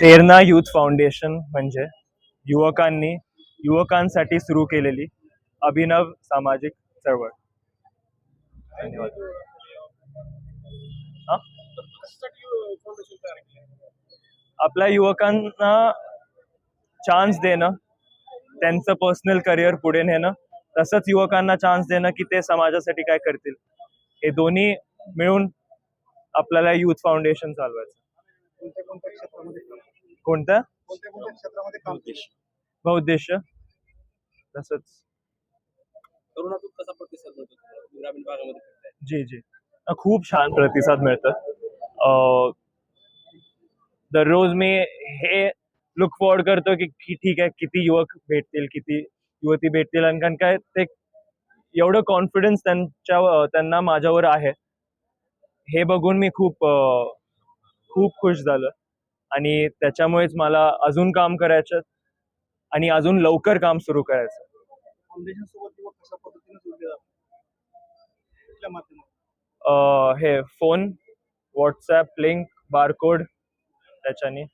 Terna youth foundation म्हणजे युवकांनी युवकांसाठी सुरू केलेली अभिनव सामाजिक चळवळ? आपल्या युवकांना चान्स देणं त्यांचं पर्सनल करिअर पुढे नेणं तसंच युवकांना चान्स देणं की ते समाजासाठी काय करतील. हे दोन्ही मिळून आपल्याला युथ फाउंडेशन चालवायचं. कोणत्या कोणत्या क्षेत्रामध्ये काम कोणतं कोणत्या कोणत्या क्षेत्रामध्ये काम केलं उद्देश तसंच तरुणातून कसा प्रतिसाद मिळतो ग्रामीण भागामध्ये फिरताय. जी जी. खूप छान प्रतिसाद मिळतं दररोज मी हे लुक फॉरवर्ड करतो की ठीक आहे किती युवक भेटतील किती युवती भेटतील आणि कारण काय ते एवढं कॉन्फिडन्स त्यांच्या त्यांना माझ्यावर आहे. हे बघून मी खूप खूप खुश झालं. आणि त्याच्यामुळेच मला अजून काम करायचं आणि अजून लवकर काम सुरू करायचं. हे फोन व्हॉट्सॲप लिंक बारकोड त्याच्याने.